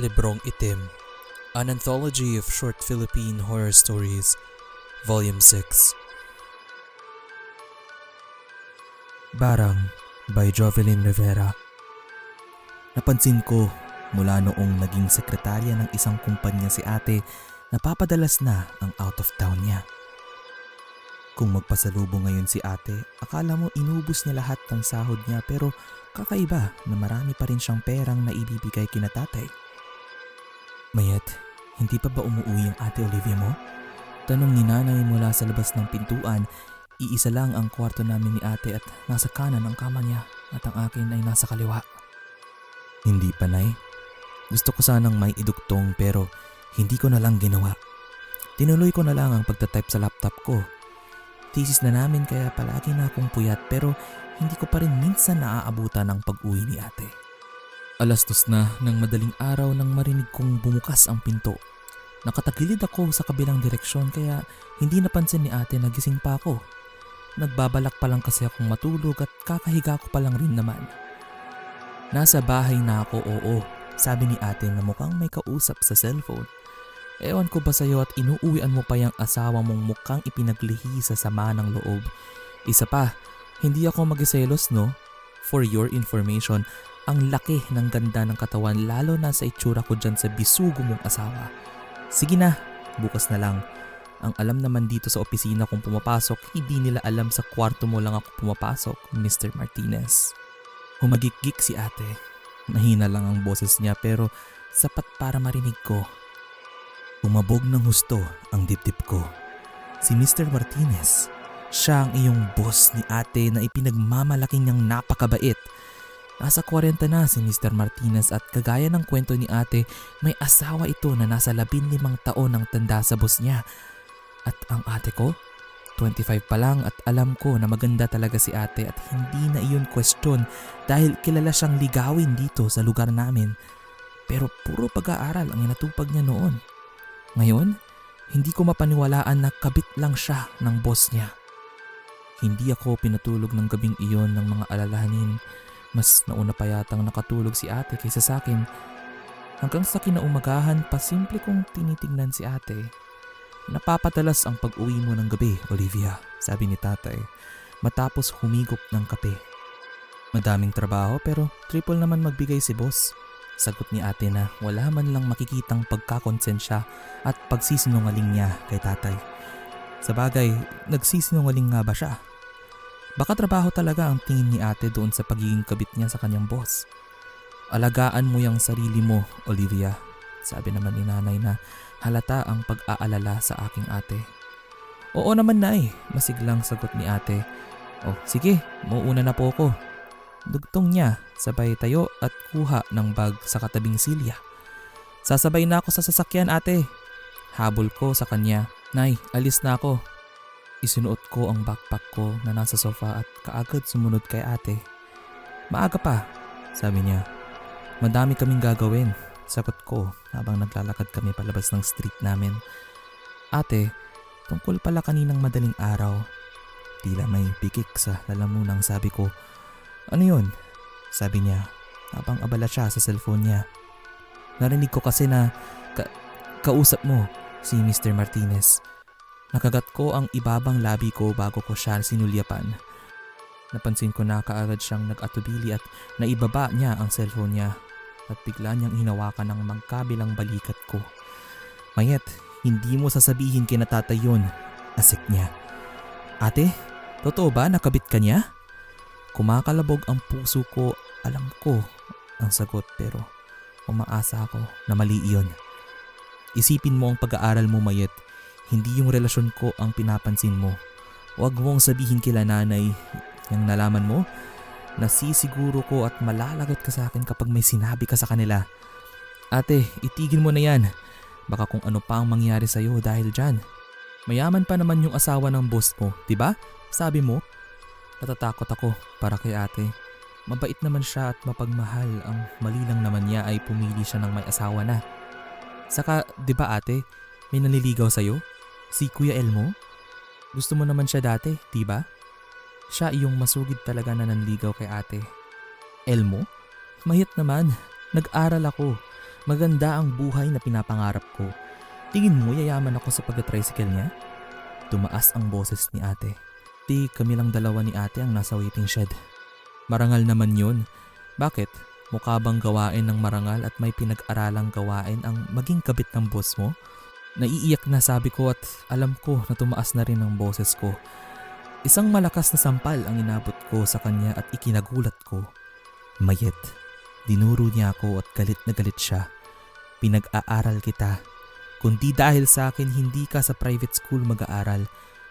Librong Itim, an anthology of short Philippine horror stories, Volume 6. Barang by Jovelyn Rivera. Napansin ko mula noong naging sekretarya ng isang kumpanya si ate, napapadalas na ang out of town niya. Kung magpasalubong ngayon si ate, akala mo inubos niya lahat ng sahod niya pero kakaiba na marami pa rin siyang perang na ibibigay kina tatay. Mayet, hindi pa ba umuwi ang ate Olivia mo? Tanong ni nanay mula sa labas ng pintuan, iisa lang ang kwarto namin ni ate at nasa kanan ang kama niya at ang akin ay nasa kaliwa. Hindi pa nay. Gusto ko sanang may idugtong pero hindi ko na lang ginawa. Tinuloy ko na lang ang pagtatype sa laptop ko. Thesis na namin kaya palagi na akong puyat pero hindi ko pa rin minsan naaabutan ang pag-uwi ni ate. Alas dos na ng madaling araw nang marinig kong bumukas ang pinto. Nakatagilid ako sa kabilang direksyon kaya hindi napansin ni ate na gising pa ako. Nagbabalak pa lang kasi akong matulog at kakahiga ko pa lang rin naman. Nasa bahay na ako oo, sabi ni ate na mukhang may kausap sa cellphone. Ewan ko ba sa'yo at inuuwian mo pa yung asawa mong mukhang ipinaglihi sa sama ng loob. Isa pa, hindi ako magiselos no? For your information, ang laki ng ganda ng katawan lalo na sa itsura ko dyan sa bisugo mong asawa. Sige na, bukas na lang. Ang alam naman dito sa opisina kung pumapasok, hindi nila alam sa kwarto mo lang ako pumapasok, Mr. Martinez. Humagikgik si ate. Mahina lang ang boses niya pero sapat para marinig ko. Umabog ng husto ang dibdib ko. Si Mr. Martinez, siya ang iyong boss ni ate na ipinagmamalaki niyang napakabait. Nasa 40 na si Mr. Martinez at kagaya ng kwento ni ate, may asawa ito na nasa 15 taon ang tanda sa boss niya. At ang ate ko, 25 pa lang at alam ko na maganda talaga si ate at hindi na iyon question dahil kilala siyang ligawin dito sa lugar namin. Pero puro pag-aaral ang inatupag niya noon. Ngayon, hindi ko mapaniwalaan na kabit lang siya ng boss niya. Hindi ako pinatulog ng gabing iyon ng mga alalahanin. Mas nauna pa yatang nakatulog si ate kaysa sa akin. Hanggang sa kinaumagahan, pasimple kong tinitingnan si ate. Napapadalas ang pag-uwi mo ng gabi, Olivia, sabi ni tatay, matapos humigop ng kape. Madaming trabaho pero triple naman magbigay si boss. Sagot ni ate na wala man lang makikitang pagkakonsensya at pagsisinungaling niya kay tatay. Sa bagay, nagsisinungaling nga ba siya? Baka trabaho talaga ang tingin ni ate doon sa pagiging kabit niya sa kanyang boss. Alagaan mo yung sarili mo, Olivia. Sabi naman ni nanay na halata ang pag-aalala sa aking ate. Oo naman nay, masiglang sagot ni ate. Oh, sige, mauuna na po ako. Dugtong niya, sabay tayo at kuha ng bag sa katabing silya. Sasabay na ako sa sasakyan ate. Habol ko sa kanya, Nay, alis na ako. Isinuot ko ang backpack ko na nasa sofa at kaagad sumunod kay ate. Maaga pa, sabi niya. Madami kaming gagawin, sagot ko habang naglalakad kami palabas ng street namin. Ate, tungkol pala kaninang madaling araw. Tila may pikik sa lalamunang sabi ko. Ano yun? Sabi niya habang abala siya sa cellphone niya. Narinig ko kasi na ka- kausap mo si Mr. Martinez. Nakagat ko ang ibabang labi ko bago ko siya sinulyapan. Napansin ko na kaagad siyang nag-atubili at naibaba niya ang cellphone niya at bigla niyang hinawakan ng magkabilang balikat ko. Mayet, hindi mo sasabihin kina tatay yun. Asik niya. Ate, totoo ba nakabit ka niya? Kumakalabog ang puso ko, alam ko ang sagot pero umaasa ako na mali iyon. Isipin mo ang pag-aaral mo Mayet, hindi yung relasyon ko ang pinapansin mo. Huwag mong sabihin kila nanay yung nalaman mo. Nasisiguro ko at malalagot ka sa akin kapag may sinabi ka sa kanila. Ate, itigil mo na yan. Baka kung ano pa ang mangyari sa'yo dahil dyan. Mayaman pa naman yung asawa ng boss mo, di ba? Sabi mo. Natatakot ako para kay ate. Mabait naman siya at mapagmahal. Ang mali lang naman niya ay pumili siya ng may asawa na. Saka, di ba ate, may naliligaw sa'yo? Si Kuya Elmo? Gusto mo naman siya dati, di ba? Siya iyong masugid talaga na nanligaw kay ate. Elmo? Mahit naman. Nag-aral ako. Maganda ang buhay na pinapangarap ko. Tingin mo yayaman ako sa pag-tricycle niya? Tumaas ang boses ni ate. Di kami lang dalawa ni ate ang nasa waiting shed. Marangal naman yun. Bakit? Mukha bang gawain ng marangal at may pinag-aralang gawain ang maging kabit ng boss mo? Naiiyak na sabi ko at alam ko na tumaas na rin ang boses ko. Isang malakas na sampal ang inabot ko sa kanya at ikinagulat ko. Mayet, dinuro niya ako at galit na galit siya. Pinag-aaral kita. Kundi dahil sa akin hindi ka sa private school mag-aaral.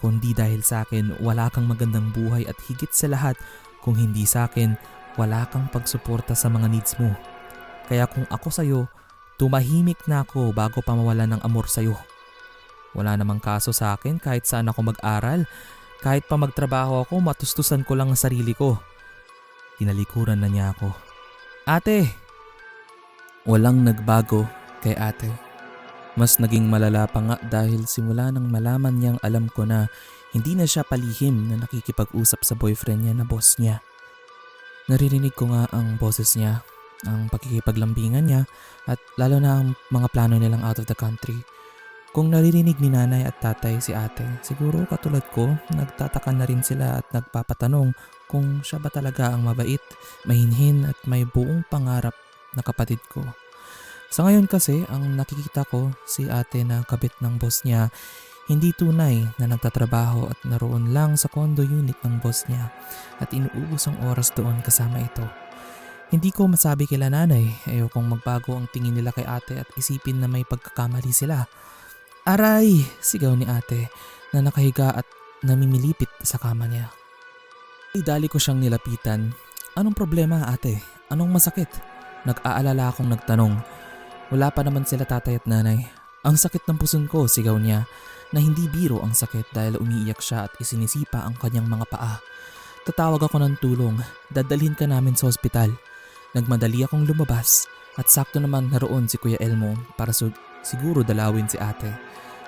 Kundi dahil sa akin wala kang magandang buhay at higit sa lahat kung hindi sa akin wala kang pagsuporta sa mga needs mo. Kaya kung ako sa'yo, tumahimik na ako bago pa mawala ng amor sa'yo. Wala namang kaso sa akin kahit saan ako mag-aral. Kahit pa magtrabaho ako, matustusan ko lang ang sarili ko. Tinalikuran na niya ako. Ate! Walang nagbago kay ate. Mas naging malala pa nga dahil simula nang malaman niyang alam ko na hindi na siya palihim na nakikipag-usap sa boyfriend niya na boss niya. Naririnig ko nga ang boses niya, ang pagkikipaglambingan niya at lalo na ang mga plano nilang out of the country. Kung naririnig ni nanay at tatay si ate, siguro katulad ko, nagtataka na rin sila at nagpapatanong kung siya ba talaga ang mabait, mahinhin at may buong pangarap na kapatid ko. Sa ngayon kasi, ang nakikita ko si ate na kabit ng boss niya, hindi tunay na nagtatrabaho at naroon lang sa condo unit ng boss niya at inuubos ang oras doon kasama ito. Hindi ko masabi kila nanay, ayokong magbago ang tingin nila kay ate at isipin na may pagkakamali sila. Aray! Sigaw ni ate na nakahiga at namimilipit sa kama niya. Idali ko siyang nilapitan. Anong problema ate? Anong masakit? Nag-aalala akong nagtanong. Wala pa naman sila tatay at nanay. Ang sakit ng puson ko, sigaw niya, na hindi biro ang sakit dahil umiiyak siya at isinisipa ang kanyang mga paa. Tatawag ako ng tulong, dadalhin ka namin sa ospital. Nagmadali akong lumabas at sakto naman naroon si Kuya Elmo para su- siguro dalawin si ate.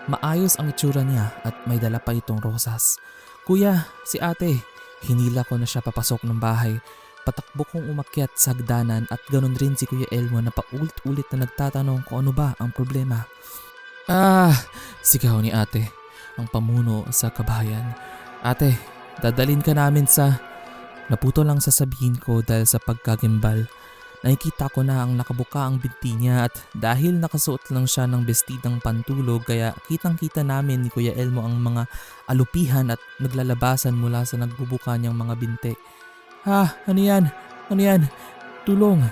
Maayos ang itsura niya at may dala pa itong rosas. Kuya, si ate, hinila ko na siya papasok ng bahay. Patakbo kong umakyat sa hagdanan at ganon rin si Kuya Elmo na paulit-ulit na nagtatanong kung ano ba ang problema. Ah, sigaw ni ate, ang pamuno sa kabayan. Ate, dadalin ka namin sa... Naputo lang sasabihin ko dahil sa pagkagimbal. Nakikita ko na ang nakabuka ang binti niya at dahil nakasuot lang siya ng bestidang pantulog kaya kitang kita namin ni Kuya Elmo ang mga alupihan at naglalabasan mula sa nagbubuka niyang mga binti. Ha, ano yan? Ano yan? Tulong!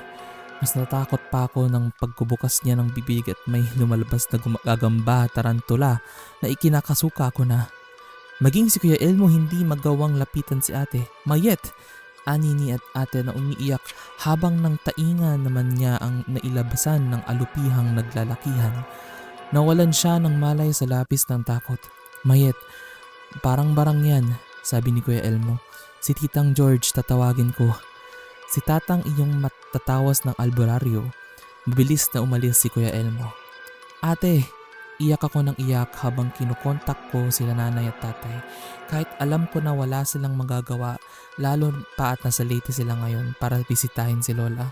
Mas natakot pa ako ng pagkubukas niya ng bibig at may lumalabas na gumagagamba tarantula na ikinakasuka ko na. Maging si Kuya Elmo hindi magawang lapitan si ate. Mayet! Ani ni at ate na umiiyak habang nang tainga naman niya ang nailabasan ng alupihang naglalakihan. Nawalan siya ng malay sa lapis ng takot. Mayet, parang barang yan, sabi ni Kuya Elmo. Si Titang George tatawagin ko. Si Tatang iyong matatawas ng albularyo. Mabilis na umalis si Kuya Elmo. Ate, iyak ako ng iyak habang kinukontak ko sila nanay at tatay. Kahit alam ko na wala silang magagawa, lalo pa at nasa Leyte sila ngayon para bisitahin si Lola.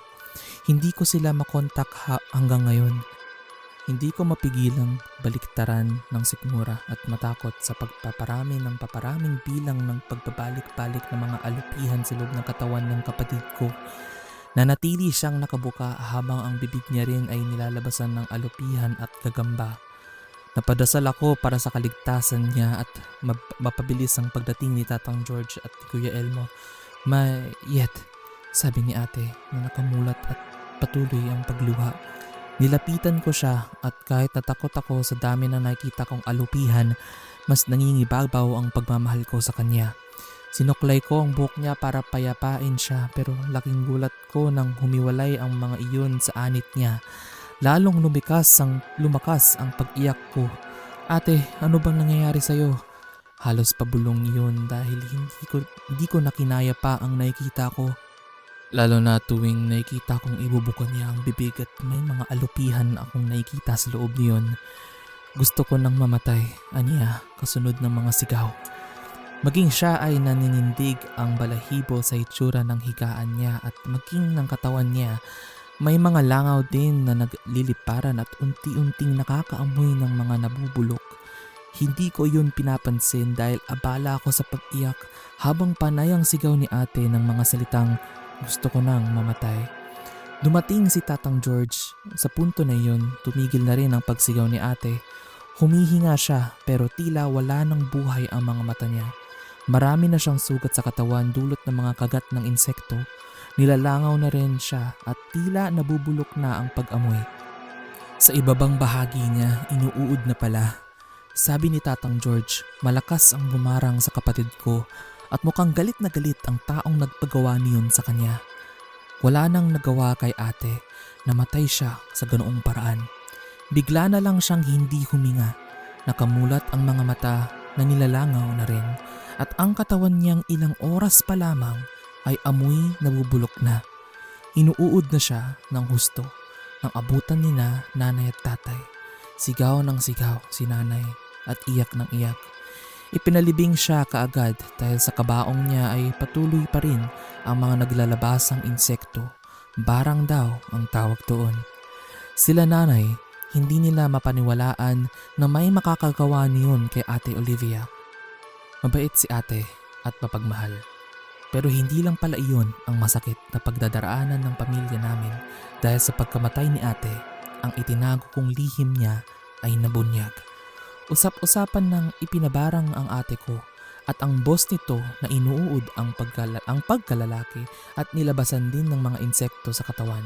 Hindi ko sila makontak ha- hanggang ngayon. Hindi ko mapigilang baliktaran ng sikmura at matakot sa pagpaparami ng paparaming bilang ng pagbabalik-balik ng mga alupihan sa loob ng katawan ng kapatid ko. Nanatili siyang nakabuka habang ang bibig niya rin ay nilalabasan ng alupihan at gagamba. Napadasal ako para sa kaligtasan niya at map- mapabilis ang pagdating ni Tatang George at Kuya Elmo. May yet, sabi ni ate na nakamulat at patuloy ang pagluha. Nilapitan ko siya at kahit natakot ako sa dami na nakita kong alupihan, mas nangingibabaw ang pagmamahal ko sa kanya. Sinuklay ko ang buhok niya para payapain siya pero laking gulat ko nang humiwalay ang mga iyon sa anit niya. Lalong lumikas ang lumakas ang pag-iyak ko. Ate, ano bang nangyayari sa'yo? Halos pabulong yun dahil hindi ko, hindi ko nakinaya pa ang nakikita ko. Lalo na tuwing nakikita kong ibubukan niya ang bibig at may mga alupihan akong nakikita sa loob niyon. Gusto ko nang mamatay, aniya, kasunod ng mga sigaw. Maging siya ay naninindig ang balahibo sa itsura ng higaan niya at maging ng katawan niya May mga langaw din na nagliliparan at unti-unting nakakaamoy ng mga nabubulok. Hindi ko yun pinapansin dahil abala ako sa pag-iyak habang panay ang sigaw ni ate ng mga salitang gusto ko nang mamatay. Dumating si Tatang George. Sa punto na iyon, tumigil na rin ang pagsigaw ni ate. Humihinga siya pero tila wala ng buhay ang mga mata niya. Marami na siyang sugat sa katawan dulot ng mga kagat ng insekto. Nilalangaw na rin siya at tila nabubulok na ang pag-amoy. Sa ibabang bahagi niya, inuuod na pala. Sabi ni Tatang George, malakas ang bumarang sa kapatid ko at mukhang galit na galit ang taong nagpagawa niyon sa kanya. Wala nang nagawa kay ate, namatay siya sa ganoong paraan. Bigla na lang siyang hindi huminga. Nakamulat ang mga mata na nilalangaw na rin at ang katawan niyang ilang oras pa lamang ay amoy nabubulok na. Inuuod na siya ng husto nang abutan ni na nanay at tatay. Sigaw ng sigaw si nanay at iyak ng iyak. Ipinalibing siya kaagad dahil sa kabaong niya ay patuloy pa rin ang mga naglalabasang insekto. Barang daw ang tawag doon. Sila nanay, hindi nila mapaniwalaan na may makakagawa niyon kay ate Olivia. Mabait si ate at mapagmahal. Pero hindi lang pala iyon ang masakit na pagdadaraanan ng pamilya namin dahil sa pagkamatay ni ate, ang itinago kong lihim niya ay nabunyag. Usap-usapan ng ipinabarang ang ate ko at ang boss nito na inuud ang, pagkala- ang pagkalalaki at nilabasan din ng mga insekto sa katawan.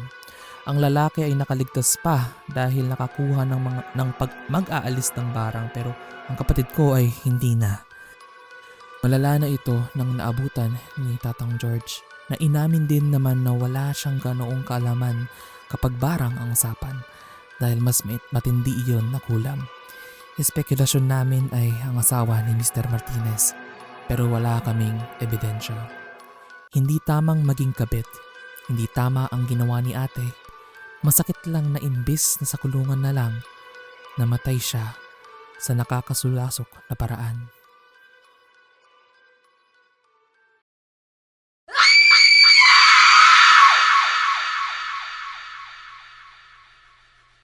Ang lalaki ay nakaligtas pa dahil nakakuha ng, mga, ng pag, mag-aalis ng barang pero ang kapatid ko ay hindi na. Malala na ito nang naabutan ni Tatang George na inamin din naman na wala siyang ganoong kaalaman kapag barang ang usapan dahil mas mat- matindi iyon na kulam. Espekulasyon namin ay ang asawa ni Mr. Martinez pero wala kaming ebidensya. Hindi tamang maging kabit, hindi tama ang ginawa ni ate. Masakit lang na imbis na sa kulungan na lang, namatay siya sa nakakasulasok na paraan.